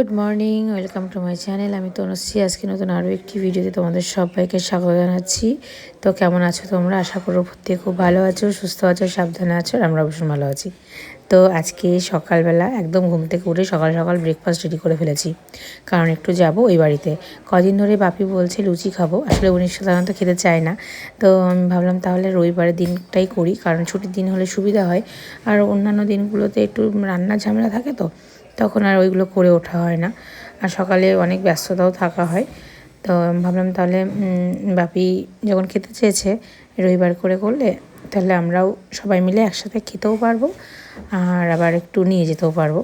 Good morning welcome to my channel আমি তনুশ্রী। আজকে নতুন আরও একটি ভিডিওতে তোমাদের সবাইকে স্বাগত জানাচ্ছি। তো কেমন আছো তোমরা? আশা করো প্রত্যেকে খুব ভালো আছো, সুস্থ আছো, সাবধানে আছো আমরা ভীষণ ভালো আছি। তো আজকে সকালবেলা একদম ঘুম থেকে উঠে সকাল সকাল ব্রেকফাস্ট রেডি করে ফেলেছি। কারণ একটু যাব ওই বাড়িতে। কদিন ধরে বাপি বলছে, লুচি খাব। আসলে উনি সাধারণত খেতে চায় না। তো আমি ভাবলাম তাহলে রবিবারের দিনটাই করি, কারণ ছুটির দিন হলে সুবিধা হয়। আর অন্যান্য দিনগুলোতে একটু রান্নার ঝামেলা থাকে তো। তখন আর ওইগুলো করে ওঠা হয় না। আর সকালে অনেক ব্যস্ততাও থাকা হয়। তো ভাবলাম তাহলে বাপি যখন খেতে চেয়েছে রবিবার করে করলে, তাহলে আমরাও সবাই মিলে একসাথে খেতেও পারব আর আবার একটু নিয়ে যেতেও পারব।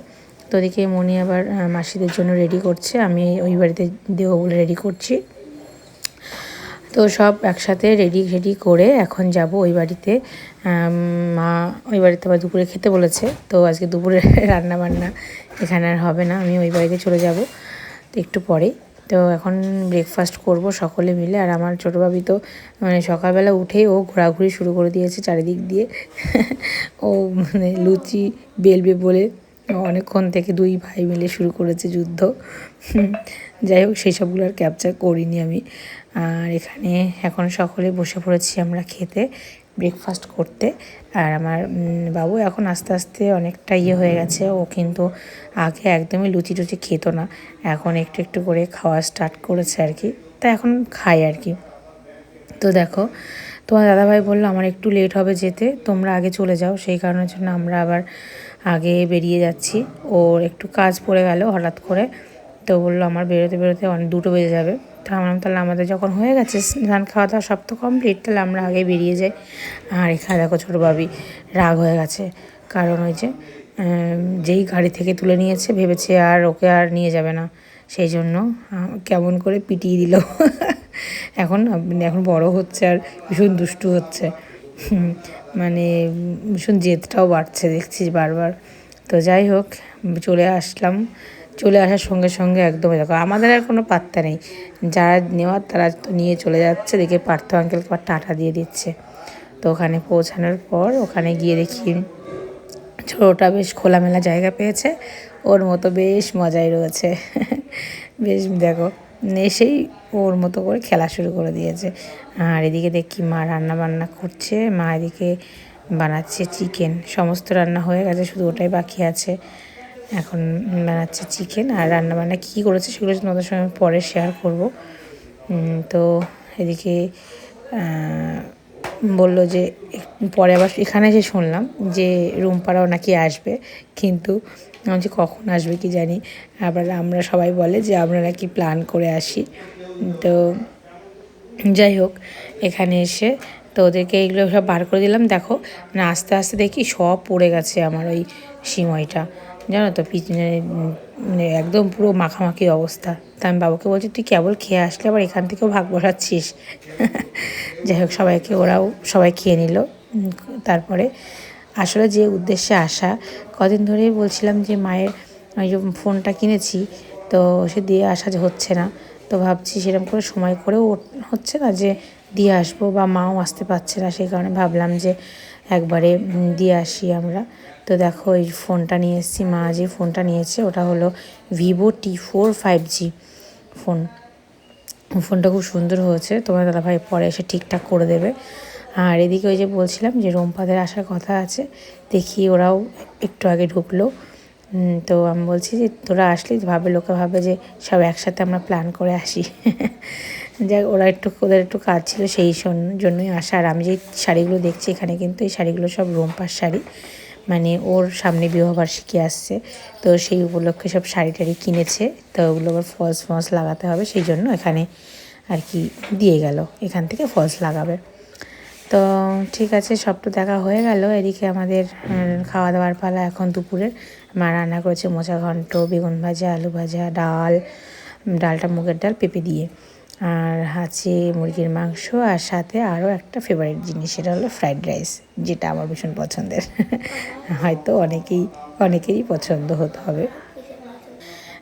তো ওদিকে মনি আবার মাসিদের জন্য রেডি করছে। আমি ওই বাড়িতে দেবো বলে রেডি করছি। তো সব একসাথে রেডি রেডি করে এখন যাব ওই বাড়িতে। মা ওই বাড়িতে আবার দুপুরে খেতে বলেছে, তো আজকে দুপুরে রান্না বান্না এখানে আর হবে না, আমি ওই বাড়িতে চলে যাব তো একটু পরে তো এখন ব্রেকফাস্ট করব সকলে মিলে, আর আমার ছোটো ভাবি তো মানে সকালবেলা উঠেই ও ঘোরাঘুরি শুরু করে দিয়েছে চারিদিক দিয়ে। ও মানে লুচি, বেলবে বলে অনেকক্ষণ থেকে দুই ভাই মিলে শুরু করেছে যুদ্ধ। যাই হোক, সেই সবগুলো আর ক্যাপচার করিনি আমি। আর এখানে এখন সকলে বসে পড়েছি আমরা খেতে ব্রেকফাস্ট করতে। আর আমার বাবু এখন আস্তে আস্তে অনেকটা ইয়ে হয়ে গেছে। ও কিন্তু আগে একদমই লুচি টুচি খেত না। এখন একটু একটু করে খাওয়া স্টার্ট করেছে আর কি। তা এখন খাই আর কি। তো দেখো, তোমার দাদাভাই বলল, আমার একটু লেট হবে যেতে, তোমরা আগে চলে যাও। সেই কারণের জন্য আমরা আবার আগে বেরিয়ে যাচ্ছি। ওর একটু কাজ পড়ে গেল হঠাৎ করে। তো বলল, আমার বেরোতে বেরোতে অনেক দুটো বেজে যাবে। তো আমরা তাহলে আমাদের যখন হয়ে গেছে স্নান খাওয়া দাওয়া সব তো কমপ্লিট তাহলে আমরা আগে বেরিয়ে যাই। আর এখানে দেখো ছোটো বাবি রাগ হয়ে গেছে। কারণ ওই যে যেই গাড়ি থেকে তুলে নিয়েছে, ভেবেছে আর ওকে আর নিয়ে যাবে না। সেই জন্য কেমন করে পিটিয়ে দিল। এখন এখন বড় হচ্ছে আর ভীষণ দুষ্টু হচ্ছে। মানে ভীষণ জেদটাও বাড়ছে দেখছি বারবার। তো যাই হোক, চলে আসলাম। চলে আসার সঙ্গে সঙ্গে একদম দেখো, আমাদের আর কোনো পাত্তা নেই। যারা নেওয়ার তারা তো নিয়ে চলে যাচ্ছে, দেখে পার্থ আঙ্কেলকে আবার টাটা দিয়ে দিচ্ছে। তো ওখানে পৌঁছানোর পর ওখানে গিয়ে দেখি ছোটোটা বেশ খোলামেলা জায়গা পেয়েছে। ওর মতো বেশ মজাই রয়েছে। বেশ দেখো এসেই ওর মতো করে খেলা শুরু করে দিয়েছে। আর এদিকে দেখি মা রান্না বান্না করছে। মা এদিকে বানাচ্ছে চিকেন সমস্ত রান্না হয়ে গেছে, শুধু ওটাই বাকি আছে। এখন বানাচ্ছে চিকেন আর রান্না বান্না কী করেছে সেগুলো তোমাদের সময় পরে শেয়ার করব। তো এদিকে বলল যে, পরে আবার এখানে এসে শুনলাম যে রুমপাড়াও নাকি আসবে। কিন্তু যে কখন আসবে কি জানি? আবার আমরা সবাই বলে যে, আমরা নাকি প্ল্যান করে আসি। তো যাই হোক, এখানে এসে তো ওদেরকে এগুলো সব বার করে দিলাম। দেখো মানে আস্তে আস্তে দেখি সব পড়ে গেছে আমার ওই সিমইটা। জানো তো পিছনে মানে একদম পুরো মাখামাখি অবস্থা। তা আমি বাবুকে বলছি, তুই কেবল খেয়ে আসলে, আবার এখান থেকেও ভাগ বসাচ্ছিস যাই হোক, সবাইকে, ওরাও সবাই খেয়ে নিল। তারপরে আসলে যে উদ্দেশ্যে আসা, কদিন ধরেই বলছিলাম যে মায়ের, ওই যে ফোনটা কিনেছি, তো সে দিয়ে আসা যে হচ্ছে না। তো ভাবছি সেরকম করে সময় করেও হচ্ছে না যে দিয়ে আসব বা মাও আসতে পারছে না, সেই কারণে ভাবলাম যে একবারে দিয়ে আসি আমরা। তো দেখো, এই ফোনটা নিয়ে এসেছি, মা যে ফোনটা নিয়েছে, ওটা হলো Vivo T four five G phone. ফোনটা খুব সুন্দর হয়েছে। তোমার দাদাভাই পরে এসে ঠিকঠাক করে দেবে। আর এদিকে ওই যে বলছিলাম যে রোমপাদের আসার কথা আছে, দেখি ওরাও একটু আগে ঢুকলো। তো আমি বলছি যে তোরা আসলি, ভাবে লোকে ভাবে যে সব একসাথে আমরা প্ল্যান করে আসি। যাই ওরা একটু, ওদের একটু কাজ ছিল সেই জন্যই আসা। আর আমি যে শাড়িগুলো দেখছি এখানে কিন্তু এই শাড়িগুলো সব রোমপার শাড়ি। মানে ওর সামনে বিবাহবার্ষিকী আসছে, তো সেই উপলক্ষে সব শাড়ি টাড়ি কিনেছে। তো ওগুলো আবার ফলস ফলস লাগাতে হবে, সেই জন্য এখানে আর কি দিয়ে গেল। এখান থেকে ফলস লাগাবে। তো ঠিক আছে, সব তো দেখা হয়ে গেল। এদিকে আমাদের খাওয়া দাওয়ার পালা এখন দুপুরের। মা রান্না করেছে মোচা ঘন্ট, বেগুন ভাজা, আলু ভাজা, ডাল ডালটা মুগের ডাল পেঁপে দিয়ে। আর আছে মুরগির মাংস আর সাথে আরও একটা ফেভারিট জিনিস, সেটা হলো ফ্রাইড রাইস যেটা আমার ভীষণ পছন্দের। হয়তো অনেকেই, অনেকেরই পছন্দ হতে হবে।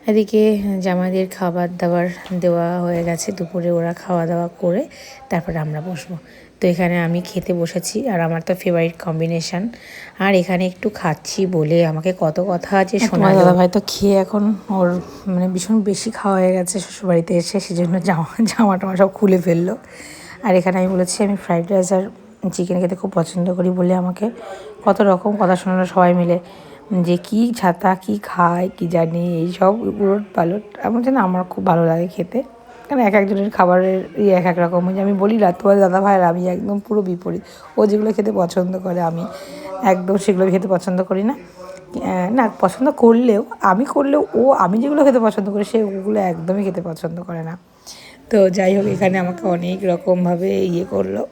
এদিকে জামাইদের খাবার দাবার দেওয়া হয়ে গেছে। দুপুরে ওরা খাওয়া দাওয়া করে তারপরে আমরা বসবো। তো এখানে আমি খেতে বসেছি আর আমার তো ফেভারিট কম্বিনেশন আর এখানে একটু খাচ্ছি বলে আমাকে কত কথা আছে শোনা দাদা ভাই তো খেয়ে এখন ওর মানে ভীষণ বেশি খাওয়া হয়ে গেছে শ্বশুরবাড়িতে এসে সেজন্য জামা জামা টামা সব খুলে ফেলল। আর এখানে আমি বলেছি আমি ফ্রাইড রাইস আর চিকেন খেতে খুব পছন্দ করি বলে আমাকে কত রকম কথা শোনালো সবাই মিলে। যে কি ছাতা, কি খায়, কি জানি এইসব উলট পালট। এমন যেন আমার খুব ভালো লাগে খেতে। কারণ এক একজনের খাবারের ইয়ে এক এক রকম যে আমি বলি না, তোমার দাদা ভাইয়ের, আমি একদম পুরো বিপরীত। ও যেগুলো খেতে পছন্দ করে, আমি একদম সেগুলো খেতে পছন্দ করি না। না, পছন্দ করলেও, আমি করলেও ও, আমি যেগুলো খেতে পছন্দ করি, সে ওগুলো একদমই খেতে পছন্দ করে না। তো যাই হোক, এখানে আমাকে অনেক রকমভাবে ইয়ে করল।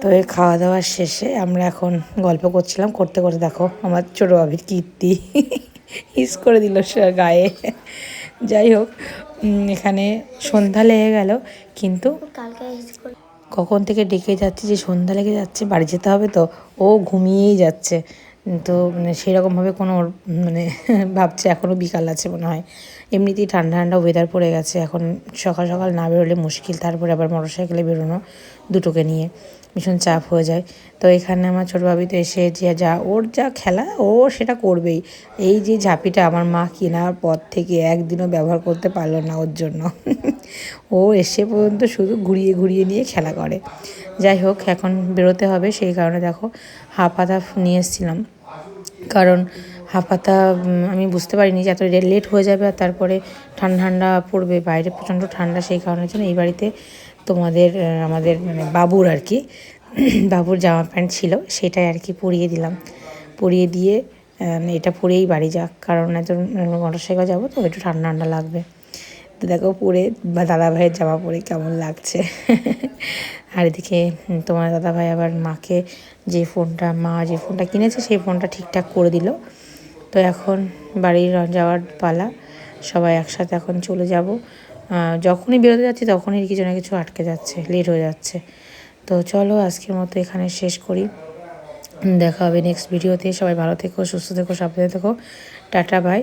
তো এই খাওয়া দাওয়ার শেষে আমরা এখন গল্প করছিলাম করতে করতে দেখো আমার ছোটো বাবির কীর্তি হিস করে দিল সে গায়ে। যাই হোক এখানে সন্ধ্যা লেগে গেল কিন্তু কখন থেকে ডেকে যাচ্ছে যে সন্ধ্যা লেগে যাচ্ছে বাড়ি যেতে হবে তো ও ঘুমিয়েই যাচ্ছে। তো মানে সেরকমভাবে কোনো মানে ভাবছে এখনও বিকাল আছে মনে হয়। এমনিতেই ঠান্ডা ঠান্ডা ওয়েদার পড়ে গেছে। এখন সকাল সকাল না বেরোলে মুশকিল, তারপরে আবার মোটর সাইকেলে বেরোনো দুটোকে নিয়ে ভীষণ চাপ হয়ে যায়। তো এখানে আমার ছোটো ভাবি তো এসে যে যা, ওর যা খেলা, ও সেটা করবেই। এই যে ঝাঁপিটা আমার মা কেনার পর থেকে একদিনও ব্যবহার করতে পারল না ওর জন্য। ও এসে পর্যন্ত শুধু ঘুরিয়ে ঘুরিয়ে নিয়ে খেলা করে। যাই হোক, এখন বেরোতে হবে। সেই কারণে দেখো, হাফ হাতা নিয়ে এসেছিলাম। কারণ হাফাতা উম, আমি বুঝতে পারিনি যে এত লেট হয়ে যাবে আর তারপরে ঠান্ডা ঠান্ডা পড়বে বাইরে প্রচণ্ড ঠান্ডা সেই কারণের জন্য এই বাড়িতে তোমাদের আমাদের মানে বাবুর আর কি বাবুর জামা প্যান্ট ছিল সেটাই আর কি পরিয়ে দিলাম। পরিয়ে দিয়ে এটা পরেই বাড়ি যাক কারণ এত মোটর সাইকেল যাব তো একটু ঠান্ডা ঠান্ডা লাগবে। তো দেখো পরে বা দাদা ভাইয়ের জামা পরে কেমন লাগছে। আর এদিকে তোমার দাদা ভাই আবার মাকে যে ফোনটা মা যে ফোনটা কিনেছে সেই ফোনটা ঠিকঠাক করে দিল। তো এখন বাড়ির যাওয়ার পালা। সবাই একসাথে এখন চলে যাব। যখনই বেরোতে যাচ্ছি তখনই কিছু না কিছু আটকে যাচ্ছে লেট হয়ে যাচ্ছে। তো চলো আজকের মতো এখানে শেষ করি। দেখা হবে নেক্সট ভিডিওতে সবাই ভালো থেকো, সুস্থ থেকো, সাবধানে থেকো। Tata bye